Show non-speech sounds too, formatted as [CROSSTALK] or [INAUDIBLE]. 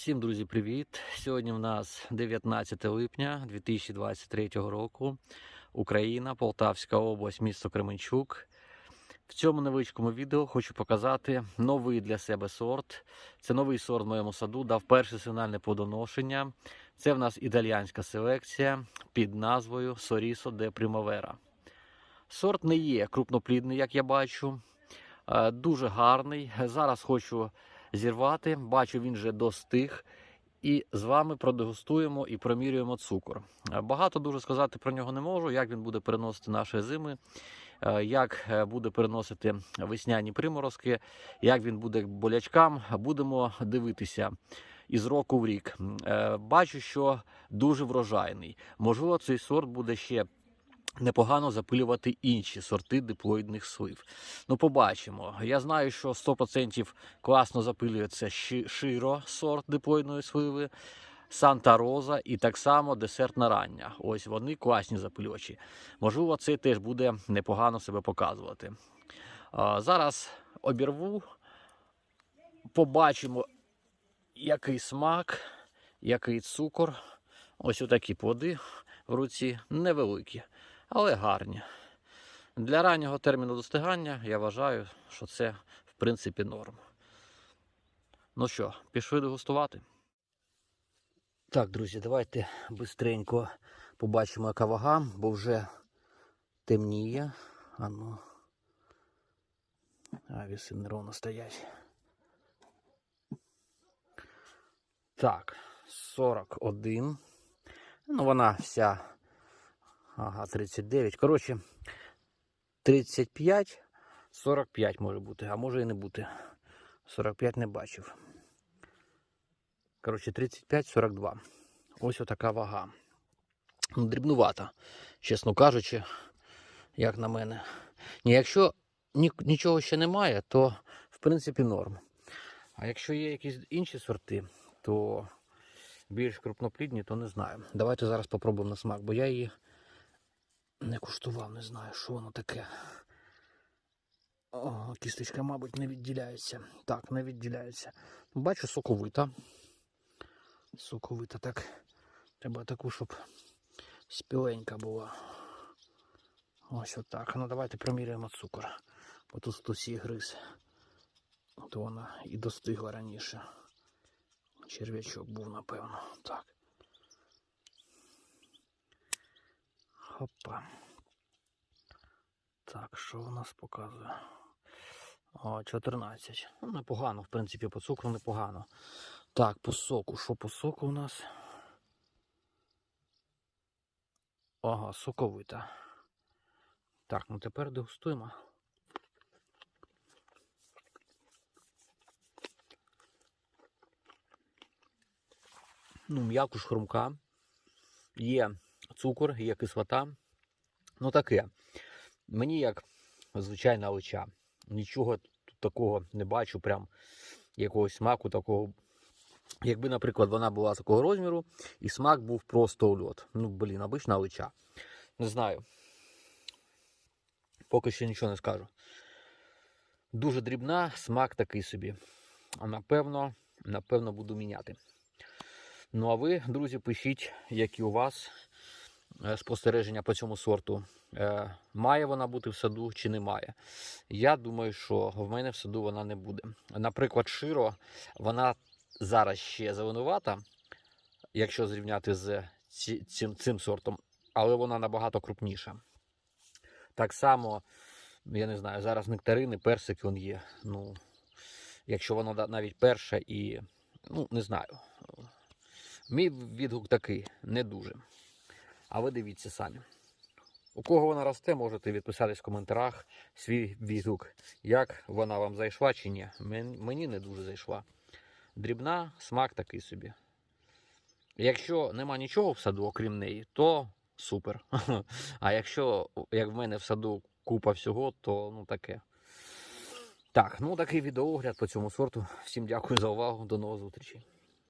Всім, друзі, привіт! Сьогодні в нас 19 липня 2023 року. Україна, Полтавська область, місто Кременчук. В цьому невеличкому відео хочу показати новий для себе сорт. Це новий сорт в моєму саду, дав перше сигнальне плодоношення. Це в нас італіянська селекція під назвою Soriso de Primavera. Сорт не є крупноплідний, як я бачу. Е, Дуже гарний. Зараз хочу зірвати. Бачу, він вже достиг. І з вами продегустуємо і промірюємо цукор. Е, Багато дуже сказати про нього не можу, як він буде переносити наші зими, е, як е, буде переносити весняні приморозки, як він буде болячкам. Будемо дивитися із року в рік. Бачу, що дуже врожайний. Можливо, цей сорт буде ще непогано запилювати інші сорти диплоїдних слив. Ну, побачимо. Я знаю, що 100% класно запилюється широ сорт диплоїдної сливи, Санта Роза і так само десертна рання. Ось вони класні запилювачі. Можливо, цей теж буде непогано себе показувати. А, зараз обірву, побачимо, який смак, який цукор. Ось отакі плоди в руці невеликі, але гарні. Для раннього терміну достигання я вважаю, що це в принципі норм. Ну що, пішли дегустувати? Так, друзі, давайте швидко побачимо, яка вага, бо вже темніє. А ну. А віси неровно стоять. Так, 41. Ну, вона вся. Ага, 39. Коротше, 35, 45 може бути, а може і не бути. 45 не бачив. Коротше, 35-42. Ось отака вага. Ну, дрібнувата, чесно кажучи, як на мене. Ні, якщо нічого ще немає, то в принципі норм. А якщо є якісь інші сорти, то більш крупноплідні, то не знаю. Давайте зараз попробуємо на смак, бо я її не куштував, не знаю, що воно таке. О, кісточка, мабуть, не відділяється. Так, не відділяється. Бачу, соковита. Соковита, так. Треба таку, щоб спіленька була. Ось отак. Ну давайте проміряємо цукор. Бо тут хтось її гриз. То вона і достигла раніше. Черв'ячок був, напевно. Так. Хопа. Так, що у нас показує? О, 14. Ну, непогано, в принципі, по цукру непогано. Так, по соку. Що по соку у нас? Ага, соковита. Так, ну тепер дегустуємо. Ну, м'якуш хрумка. Є цукор, є кислота. Ну таке. Мені як звичайна олича. Нічого тут такого не бачу, прям якогось смаку такого. Якби, наприклад, вона була такого розміру, і смак був просто ульот. Ну, блін, обична олича. Не знаю. Поки що нічого не скажу. Дуже дрібна, смак такий собі. А напевно, напевно, буду міняти. Ну а ви, друзі, пишіть, які у вас спостереження по цьому сорту. Е, Має вона бути в саду чи не має. Я думаю, що в мене в саду вона не буде. Наприклад, широ, вона зараз ще зеленувата, якщо зрівняти з цим, цим сортом, але вона набагато крупніша. Так само, я не знаю, зараз нектарини, персик він є. Ну, якщо воно навіть перше і, ну, не знаю. Мій відгук такий, не дуже. А ви дивіться самі. У кого вона росте, можете відписатись в коментарях свій відгук, як вона вам зайшла чи ні. Мені не дуже зайшла. Дрібна, смак такий собі. Якщо нема нічого в саду, окрім неї, то супер. [LAUGHS] А якщо, як в мене в саду купа всього, то ну таке. Так, ну такий відеоогляд по цьому сорту. Всім дякую за увагу. До нових зустрічей.